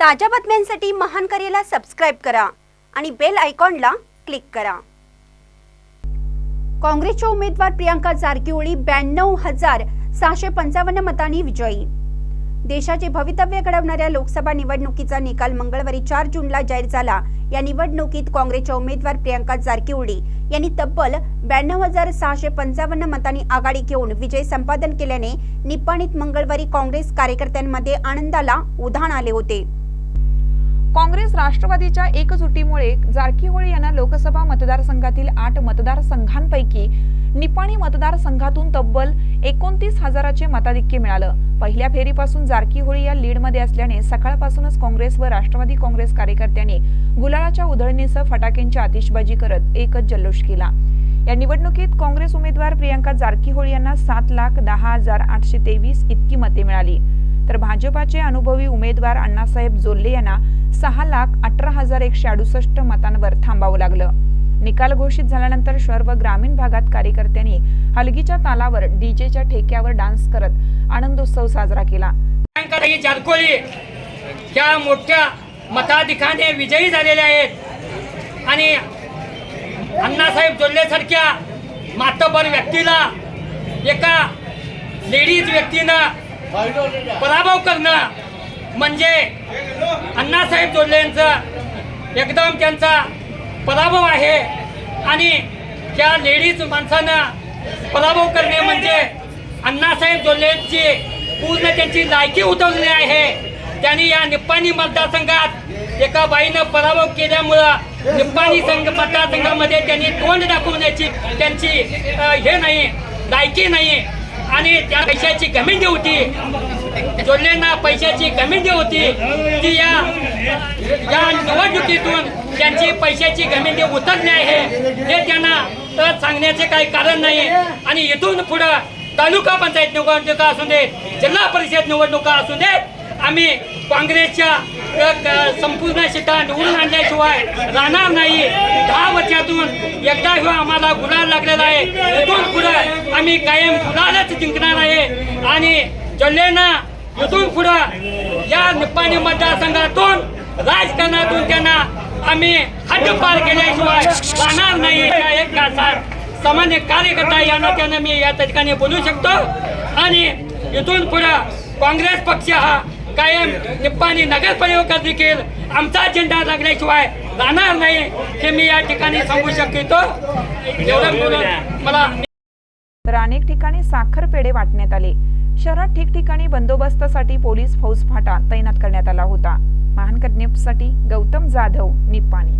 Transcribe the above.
ताज्या बातम्यांसाठी महान करेला सबस्क्राईब करा आणि बेल आयकॉनला क्लिक करा. काँग्रेसच्या उमेदवार प्रियांका जारकिहोळी ब्याण्णव हजार सहाशे पंचावन्न मतांनी विजयी. देशाचे भवितव्य घडवणाऱ्या लोकसभा निवडणुकीचा निकाल मंगळवारी चार जूनला जाहीर झाला. या निवडणुकीत काँग्रेसच्या उमेदवार प्रियांका जारकिहोळी यांनी तब्बल ब्याण्णव हजार सहाशे पंचावन्न मतांनी आघाडी घेऊन विजय संपादन केल्याने निपाणीत मंगळवारी काँग्रेस कार्यकर्त्यांमध्ये आनंदाला उधाण आले होते. काँग्रेस राष्ट्रवादीच्या एकजुटीमुळे जारकीहोळी यांना लोकसभा मतदारसंघातील आठ मतदारसंघांपैकी निपाणी मतदारसंघातून तब्बल एकोणतीस हजाराचे मताधिक्य मिळालं. पहिल्या फेरीपासून जारकीहोळी या लीडमध्ये असल्याने सकाळपासूनच काँग्रेस व राष्ट्रवादी काँग्रेस कार्यकर्त्यांनी गुलाळाच्या उधळणीसह फटाक्यांची आतिषबाजी करत एकच जल्लोष केला. या निवडणुकीत काँग्रेस उमेदवार प्रियांका जारकीहोळी यांना सात लाख दहा हजार आठशे तेवीस इतकी मते मिळाली. तर भाजपाचे अनुभवी उमेदवार अण्णासाहेब जोल्ले यांना सहा लाख अठरा हजार एकशे अडुसष्ट मतांवर थांबावं लागलं. निकाल घोषित झाल्यानंतर शहर व ग्रामीण भागात कार्यकर्त्यांनी हलगीच्या तालावर डीजेच्या ठेक्यावर डान्स करत आनंदोत्सव साजरा केला. प्रियांकाताई जारकोळी ह्या मोठ्या मताधिकाने विजयी झालेल्या आहेत आणि अण्णासाहेब जोल्लेसारख्या मातबर व्यक्तीला एका लेडीज व्यक्तीनं पराभव करणं म्हणजे अण्णासाहेब जोडले यांचं एकदम त्यांचा पराभव आहे. आणि त्या लेडीज माणसानं पराभव करणे म्हणजे अण्णासाहेब जोडलेंची पूर्ण त्यांची लायकी उतरली आहे. त्यांनी या निप्पाणी मतदारसंघात एका बाईनं पराभव केल्यामुळं निप्पाणी संघ मतदारसंघामध्ये त्यांनी तोंड दाखवण्याची त्यांची हे नाही लायकी नाही. आणि त्या पैशाची कमी जी होती जोडलेंना पैशाची कमी जी होती ती या या निवडणुकीतून त्यांची पैशाची गमिंडी उतरली आहे हे त्यांना तर सांगण्याचे काही कारण नाही. आणि इथून पुढं तालुका पंचायत निवडणुका असू दे जिल्हा परिषद निवडणुका असू देत आम्ही काँग्रेसच्या संपूर्ण शिटा निवडून आणल्याशिवाय राहणार नाही. दहा वर्षातून एकदा ह्यो आम्हाला गुलाल लागलेला आहे. इथून पुढं आम्ही कायम गुलालच जिंकणार आहे. आणि जल्लेना इथून पुढं या निपाणी मतदारसंघातून राजकारणातून त्यांना आम्ही हद्दपार केल्याशिवाय राहणार नाही. एक खासदार सामान्य कार्यकर्ता या त्यांना मी या ठिकाणी बोलू शकतो. आणि इथून पुढं काँग्रेस पक्ष हा कायम निप्पाणी नगरपालिका देखील आमचा झेंडा लागल्याशिवाय जाणार नाही हे मी या ठिकाणी सांगू शकतो. मला तर अनेक ठिकाणी साखर पेढे वाटण्यात आले. शहरात ठिकठिकाणी बंदोबस्तासाठी पोलीस फौजफाटा तैनात करण्यात आला होता. महान न्यूजसाठी गौतम जाधव निप्पाणी.